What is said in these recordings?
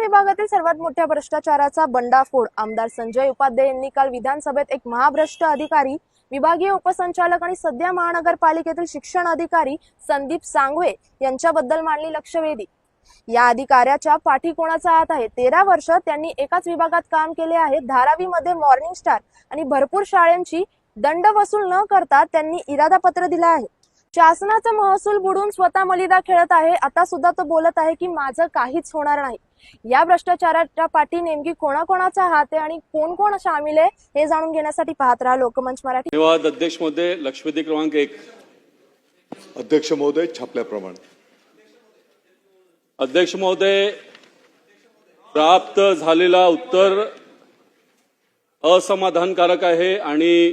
विभागातील सर्वात मोठ्या भ्रष्टाचाराचा बंडाफोड आमदार संजय उपाध्याय यांनी काल विधानसभेत एक महाभ्रष्ट अधिकारी विभागीय उपसंचालक आणि सध्या महानगरपालिकेतील शिक्षण अधिकारी संदीप सांगवे यांच्याबद्दल मांडली लक्षवेधी. या अधिकाऱ्याच्या पाठी कोणाचा हात आहे? तेरा वर्ष त्यांनी एकाच विभागात काम केले आहे. धारावीमध्ये मॉर्निंग स्टार आणि भरपूर शाळांची दंड वसूल न करता त्यांनी इरादा पत्र आहे. शासनाचा महसूल बुडून स्वतः मलिदा खेळत आहे. आता सुद्धा तो बोलत आहे की माझं काहीच होणार नाही. या भ्रष्टाचाराच्या पाठी नेमकी कोणाकोणाचा हात आहे आणि कोण कोण सामील आहे हे जाणून घेण्यासाठी पाहत राहा लोकमंच मराठी. धन्यवाद. अध्यक्ष महोदय लक्षवेधी क्रमांक एक. अध्यक्ष महोदय छापल्याप्रमाणे अध्यक्ष महोदय प्राप्त झालेला उत्तर असमाधानकारक आहे आणि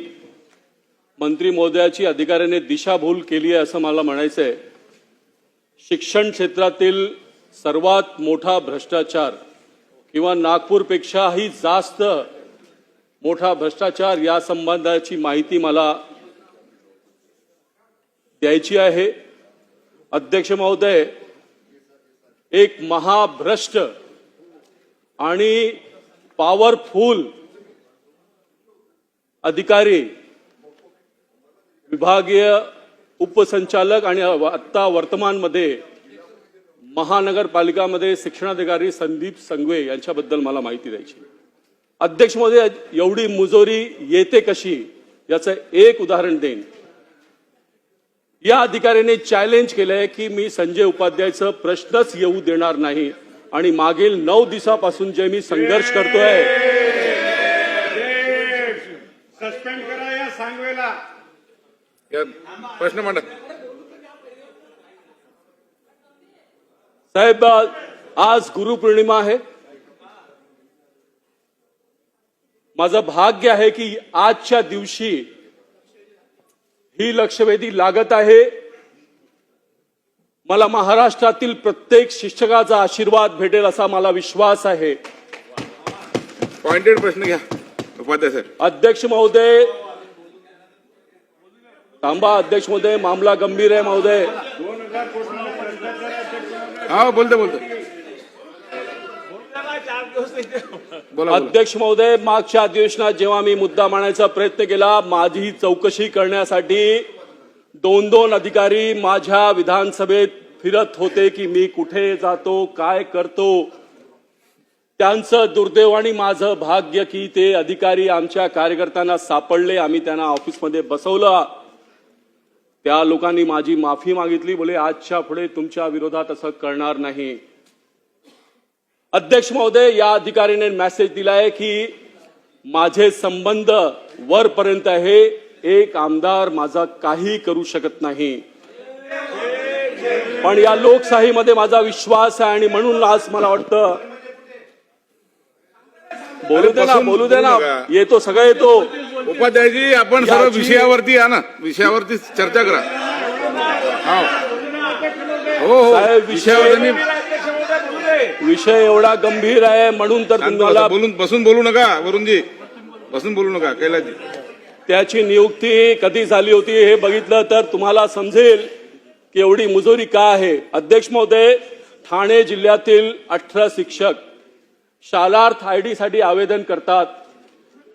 मंत्री महोदयाची अधिकाऱ्याने दिशाभूल केली आहे असं मला म्हणायचं आहे शिक्षण क्षेत्रातील सर्वात मोठा भ्रष्टाचार किंवा नागपूरपेक्षाही जास्त मोठा भ्रष्टाचार या संबंधाची माहिती मला द्यायची आहे. अध्यक्ष महोदय एक महाभ्रष्ट आणि पॉवरफुल अधिकारी विभागीय उपसंचालक आणि आता वर्तमानमध्ये महानगरपालिकामध्ये शिक्षणाधिकारी संदीप संगवे यांच्याबद्दल मला माहिती द्यायची अध्यक्ष एवढी मुजोरी येते कशी याचं एक उदाहरण देईन. या अधिकाऱ्याने चॅलेंज केलंय की मी संजय उपाध्यायचं प्रश्नच येऊ देणार नाही आणि मागील नऊ दिवसापासून जे मी संघर्ष करतोय सस्पेंड करा या सांगवेला या प्रश्न मांडा. साहेब आज गुरुपौर्णिमा आहे. माझं भाग्य आहे की आजच्या दिवशी ही लक्षवेधी लागत आहे. मला महाराष्ट्रातील प्रत्येक शिक्षकाचा आशीर्वाद भेटेल असा मला विश्वास आहे. पॉइंटेड प्रश्न घ्या उपाध्याय सर अध्यक्ष महोदय थांबा अध्यक्ष महोदय मामला गंभीर आहे महोदय. हा बोलतो बोलतो. बोला बोला. अध्यक्ष महोदय मागच्या अधिवेशनात जेव्हा मी मुद्दा मांडण्याचा प्रयत्न केला माझी चौकशी करण्यासाठी दोन दोन अधिकारी माझ्या विधानसभेत फिरत होते की मी कुठे जातो काय करतो. त्यांचं दुर्दैव आणि माझं भाग्य की ते अधिकारी आमच्या कार्यकर्त्यांना सापडले. आम्ही त्यांना ऑफिसमध्ये बसवलं. त्या लोकांनी माझी माफी मागितली. बोले आजच्या पुढे तुमच्या विरोधात असं करणार नाही. अध्यक्ष महोदय या अधिकाऱ्याने मेसेज दिलाय की माझे संबंध वरपर्यंत आहे. एक आमदार माझा काही करू शकत नाही. पण या लोकशाहीमध्ये माझा विश्वास आहे आणि म्हणून आज मला वाटतं बोलू दे ना बोलू दे ना. येतो सगळं येतो. उपाध्यायजी आपण सर्व विषयावरती या ना. विषयावरती चर्चा करा. हो हो. साहेब, विषय- एवढा गंभीर आहे म्हणून तर तुम्हाला. बोलून बसून बोलू नका वरुणजी. बसून बोलू नका कैलासजी. त्याची नियुक्ती कधी झाली होती हे बघितलं तर तुम्हाला समजेल की एवढी मुजोरी का आहे. अध्यक्ष महोदय ठाणे जिल्ह्यातील अठरा शिक्षक. शालार्थ आय डीसाठी आवेदन करतात.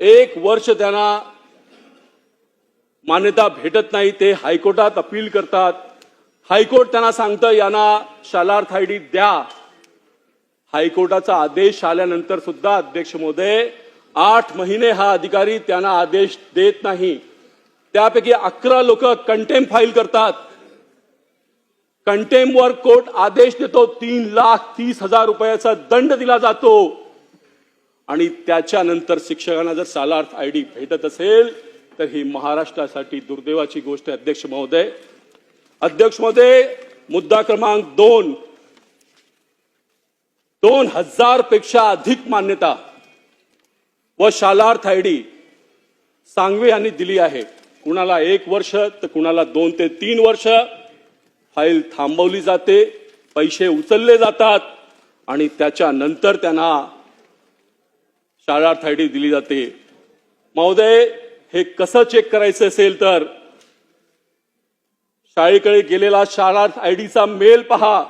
एक वर्ष त्यांना मान्यता भेटत नाही ते हायकोर्टात अपील करतात. हायकोर्ट त्यांना सांगतं यांना शालार्थ आय डी द्या. हायकोर्टाचा आदेश आल्यानंतर सुद्धा अध्यक्ष महोदय आठ महिने हा अधिकारी त्यांना आदेश देत नाही. त्यापैकी अकरा लोक कंटेम फाईल करतात. कंटेमवर कोर्ट आदेश देतो तीन लाख तीस हजार रुपयाचा दंड दिला जातो. आणि त्याच्यानंतर शिक्षकांना जर सालार्थ आय डी भेटत असेल तर ही महाराष्ट्रासाठी दुर्दैवाची गोष्ट आहे अध्यक्ष महोदय. अध्यक्ष महोदय मुद्दा क्रमांक दोन. दोन हजारपेक्षा अधिक मान्यता व शालार्थ आय डी सांगवे यांनी दिली आहे. कुणाला एक वर्ष तर कुणाला दोन ते तीन वर्ष. फाईल थांबवली जाते पैसे उचलले जातात आणि त्याच्यानंतर त्यांना शाळार्थ आय डी दिली जाते. महोदय हे कसं चेक करायचं असेल तर? शाळेकडे गेलेला शाळार्थ आय डीचा मेल पहा.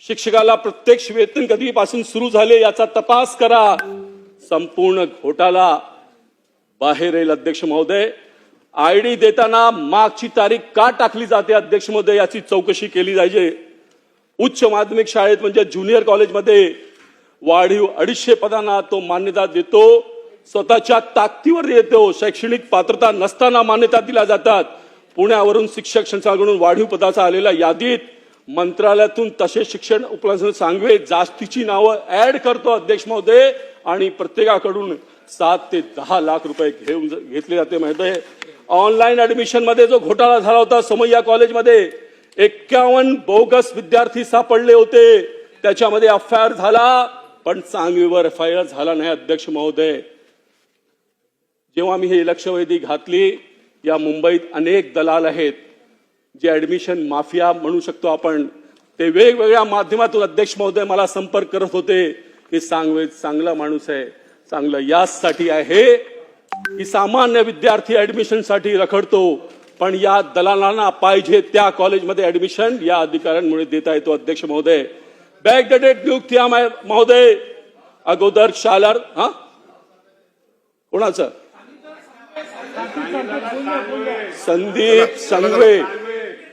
शिक्षकाला प्रत्यक्ष वेतन कधीपासून सुरू झाले याचा तपास करा. संपूर्ण घोटाला. बाहेर येईल अध्यक्ष महोदय. आयडी देताना मागची तारीख का टाकली जाते अध्यक्ष महोदय याची चौकशी केली जायचे. उच्च माध्यमिक शाळेत म्हणजे ज्युनियर कॉलेजमध्ये वाढीव अडीचशे पदांना तो मान्यता देतो. स्वतःच्या ताकदीवर येतो. शैक्षणिक पात्रता नसताना मान्यता दिल्या जातात. पुण्यावरून शिक्षक संस्थाकडून वाढीव पदाचा आलेल्या यादीत मंत्रालयातून तसे शिक्षण उपलब्ध सांगवे जास्तीची नावं ऍड करतो अध्यक्ष महोदय. आणि प्रत्येकाकडून सात ते दहा लाख रुपये घेऊन घेतले जाते महोदय. ऑनलाईन ऍडमिशनमध्ये जो घोटाळा झाला होता समय्या कॉलेजमध्ये एक्कावन्न बोगस विद्यार्थी सापडले होते. त्याच्यामध्ये एफ झाला. पण सांगवीवर एफ आय आर झाला नाही अध्यक्ष महोदय. जेव्हा मी ही लक्षवेधी घातली या मुंबईत अनेक दलाल आहेत जे ऍडमिशन माफिया म्हणू शकतो आपण. ते वेगवेगळ्या माध्यमातून अध्यक्ष महोदय मला संपर्क करत होते. की सांगवे चांगला माणूस आहे चांगलं याचसाठी आहे. की सामान्य विद्यार्थी ॲडमिशनसाठी रखडतो पण या दलालांना पाहिजे त्या कॉलेजमध्ये ऍडमिशन या अधिकाऱ्यांमुळे देता येतो अध्यक्ष महोदय. बॅकडेटेड नियुक्ती आम्हा- महोदय अगोदर शालार हा कोणाचं? संदीप संघवे.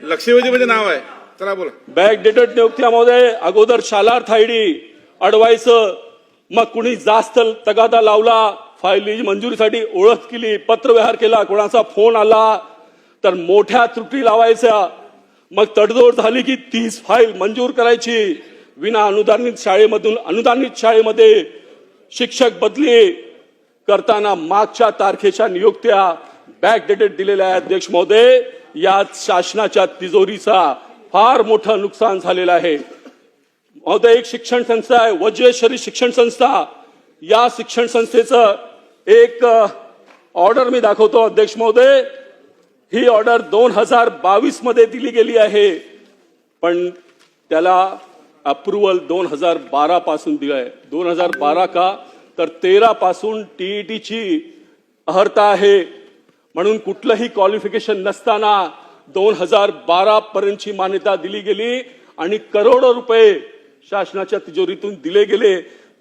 लक्षवेधीमध्ये नाव आहे. चला बोला. बॅक डेटेड नियुक्त्यामध्ये अगोदर शालार्थ आयडी अडवायचं. मग कुणी जास्त तगादा लावला. फायली मंजुरीसाठी ओळख केली. पत्रव्यवहार केला. कोणाचा फोन आला. तर मोठ्या त्रुटी लावायच्या. मग तडजोड झाली की तीस फाईल मंजूर करायची. विना अनुदानित शाळेमधून अनुदानित शाळेमध्ये शिक्षक बदली करताना मागच्या तारखेच्या नियुक्त्या बॅक डेटेड दिलेल्या आहेत अध्यक्ष महोदय. यात शासनाच्या तिजोरीचा फार मोठं नुकसान झालेलं आहे. महोदय एक शिक्षण संस्था आहे वज्रेश्वरी शिक्षण संस्था. या शिक्षण संस्थेचं एक ऑर्डर मी दाखवतो अध्यक्ष महोदय. ही ऑर्डर दोन हजार बावीसमध्ये दिली गेली आहे. पण त्याला अप्रुवल दोन हजार बारापासून दिलं आहे. दोन हजार बारा का? तर तेरापासून टी ई टीची अर्हता आहे. म्हणून कुठलंही क्वालिफिकेशन नसताना दोन हजार बारापर्यंतची मान्यता दिली गेली आणि करोडो रुपये शासनाच्या तिजोरीतून दिले गेले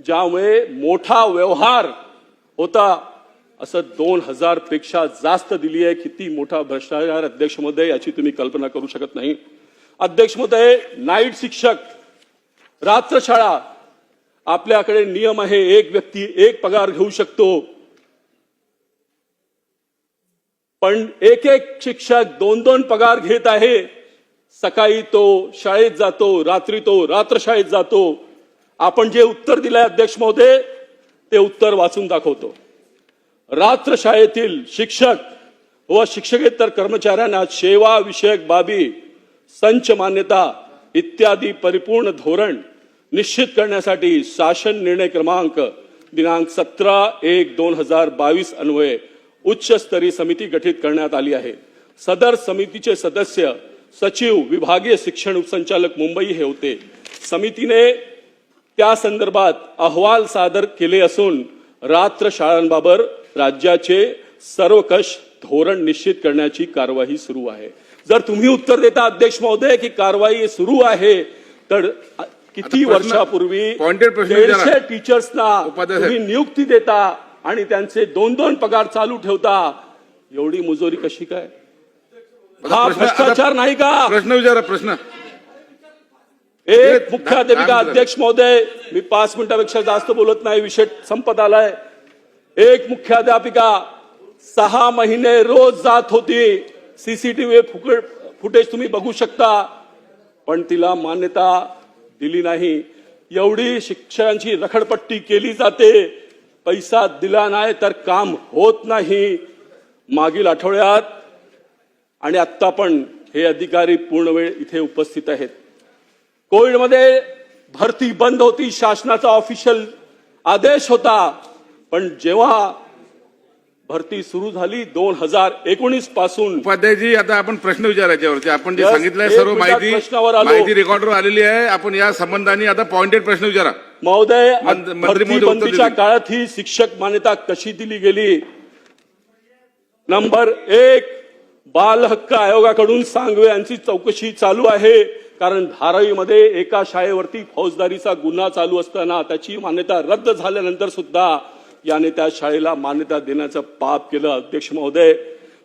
ज्यामुळे मोठा व्यवहार होता असं दोन हजारपेक्षा जास्त दिली आहे. किती मोठा भ्रष्टाचार अध्यक्ष महोदय याची तुम्ही कल्पना करू शकत नाही. अध्यक्ष महोदय नाईट शिक्षक रात्रशाळा. आपल्याकडे नियम आहे एक व्यक्ती एक पगार घेऊ शकतो. पण एक एक शिक्षक दोन दोन पगार घेत आहे. सकाळी तो शाळेत जातो रात्री तो रात्र शाळेत जातो. आपण जे उत्तर दिलंय अध्यक्ष महोदय ते उत्तर वाचून दाखवतो. रात्र शाळेतील शिक्षक व शिक्षकेतर कर्मचाऱ्यांना सेवा विषयक बाबी संच मान्यता इत्यादी परिपूर्ण धोरण निश्चित करण्यासाठी शासन निर्णय क्रमांक दिनांक सतरा एक दोन हजार बावीस अन्वये उच्चस्तरीय समिती गठीत करण्यात आली आहे. सदर समितीचे सदस्य सचिव विभागीय शिक्षण उपसंचालक मुंबई हे होते. समितीने त्या संदर्भात अहवाल सादर केले असून रात्र शाळांबाबत राज्याचे सर्वकष धोरण निश्चित करण्याची कारवाई सुरू आहे. जर तुम्ही उत्तर देता अध्यक्ष महोदय की कारवाई सुरू आहे तर किती वर्षापूर्वी. दीडशे टीचर्सना तुम्ही. नियुक्ती देता आणि त्यांचे दोन दोन पगार चालू ठेवता. एवढी मुजोरी कशी काय? हा भ्रष्टाचार नाही का? प्रश्न विचारा प्रश्न. एक मुख्याध्यापिका अध्यक्ष महोदय मी पाच मिनिटापेक्षा जास्त बोलत नाही विषय संपत आलाय. एक मुख्याध्यापिका सहा महिने रोज जात होती. सीसीटीव्ही फुटेज तुम्ही बघू शकता. पण तिला मान्यता दिली नाही. एवढी शिक्षकांची रखडपट्टी केली जाते. पैसा दिला नाही तर काम होत नाही. मागील आठवड्यात आणि आत्ता पण हे अधिकारी पूर्ण वेळ इथे उपस्थित आहेत. कोविडमध्ये भरती बंद होती शासनाचा ऑफिशियल आदेश होता. पण जेव्हा भरती सुरू झाली दोन हजार एकोणीसपासून. उपाध्यायजी आता आपण प्रश्न विचारायच्यावरती आपण जे सांगितलंय सर्व माहिती प्रश्नावर. माहिती रेकॉर्डवर आलेली आहे. आपण या संबंधाने आता पॉइंटेड प्रश्न विचारा. महोदय बंदीच्या. काळात ही शिक्षक मान्यता कशी दिली गेली? नंबर एक बाल हक्क आयोगाकडून सांगवे यांची चौकशी चालू आहे. कारण धारावीमध्ये एका शाळेवरती फौजदारीचा गुन्हा चालू असताना त्याची मान्यता रद्द झाल्यानंतर सुद्धा याने त्या शाळेला मान्यता देण्याचं पाप केलं. अध्यक्ष महोदय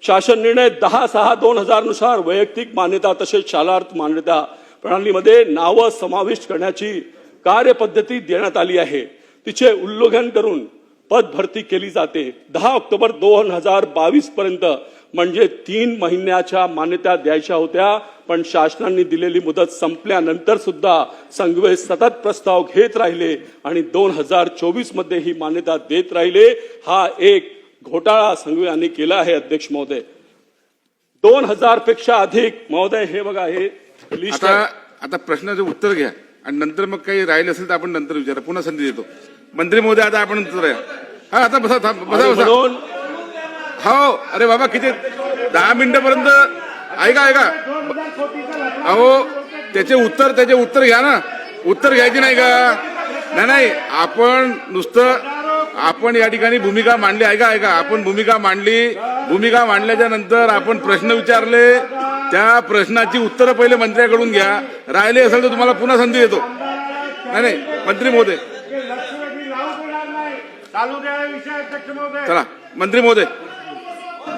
शासन निर्णय दहा सहा दोन हजारनुसार वैयक्तिक मान्यता तसेच शालार्थ मान्यता प्रणालीमध्ये नावं समाविष्ट करण्याची कार्यपद्धती देण्यात आली आहे. तिचे उल्लंघन करून पद भरती केली जाते. दहा ऑक्टोबर दोन हजार बावीस पर्यंत म्हणजे तीन महिन्याच्या मान्यता द्यायच्या होत्या पण शासनाने दिलेली मुदत संपल्यानंतर सुद्धा संघवे सतत प्रस्ताव घेत राहिले आणि दोन हजार चोवीसमध्ये ही मान्यता देत राहिले. हा एक घोटाळा संघवे केला आहे अध्यक्ष महोदय. दोन हजारपेक्षा अधिक महोदय हे बघा हे लिस्ट आता आहे. आता प्रश्नाचं उत्तर घ्या. आणि नंतर मग काही राहिले असेल तर आपण नंतर विचारा. पुन्हा संधी देतो. मंत्री महोदय आता आपण उत्तर हा आता बसा बसा बसा. हो अरे बाबा किती दहा मिनिटापर्यंत ऐका ऐका. अहो त्याचे उत्तर त्याचे उत्तर घ्या ना. उत्तर घ्यायचे नाही का? नाही नाही. आपण नुसतं आपण या ठिकाणी भूमिका मांडली. ऐका ऐका. आपण भूमिका मांडली. भूमिका मांडल्याच्या नंतर आपण प्रश्न विचारले. त्या प्रश्नाची उत्तरं पहिले मंत्र्याकडून घ्या. राहिले असेल तर तुम्हाला पुन्हा संधी देतो. नाही नाही. मंत्री महोदय. नाही. चालू. मंत्री महोदय.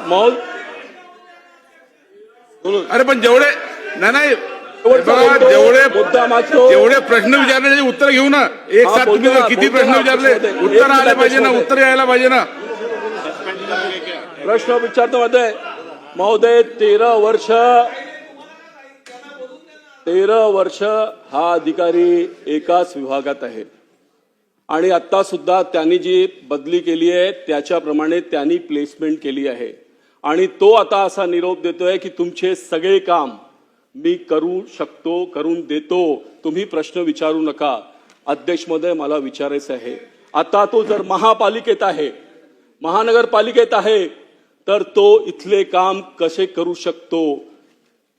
महोदय अरे पण जेवढे नाही नाही. जेवढे. जेवढे प्रश्न विचारले उत्तर घेऊ ना. एक साथ तुम्ही किती प्रश्न विचारले उत्तर आले पाहिजे ना उत्तर यायला पाहिजे ना. प्रश्न विचारतो मध्ये महोदय तेरा वर्ष तेरा वर्ष हा अधिकारी एकाच विभागात आहे. आणि आता सुद्धा त्यांनी जी बदली केली आहे त्याच्याप्रमाणे त्यांनी प्लेसमेंट केली आहे. आणि तो आता असा निरोप देतोय की तुमचे सगळे काम मी करू शकतो करून देतो. तुम्ही प्रश्न विचारू नका. अध्यक्ष महोदय मला विचारायचं आहे. आता तो जर महापालिकेत आहे महानगरपालिकेत आहे तर तो इथले काम कसे करू शकतो?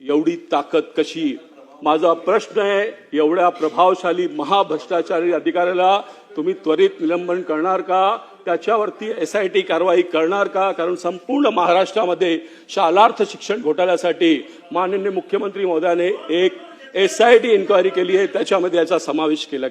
एवढी ताकद कशी? माझा प्रश्न आहे एवढ्या प्रभावशाली महाभ्रष्टाचारी अधिकाऱ्याला तुम्ही त्वरित निलंबन करणार का? त्याच्यावरती एस आय टी कारवाई करणार का? कारण संपूर्ण महाराष्ट्रामध्ये शालार्थ शिक्षण घोटाळ्यासाठी माननीय मुख्यमंत्री महोदयाने एक एस आय टी इन्क्वायरी केली आहे. त्याच्यामध्ये याचा समावेश केला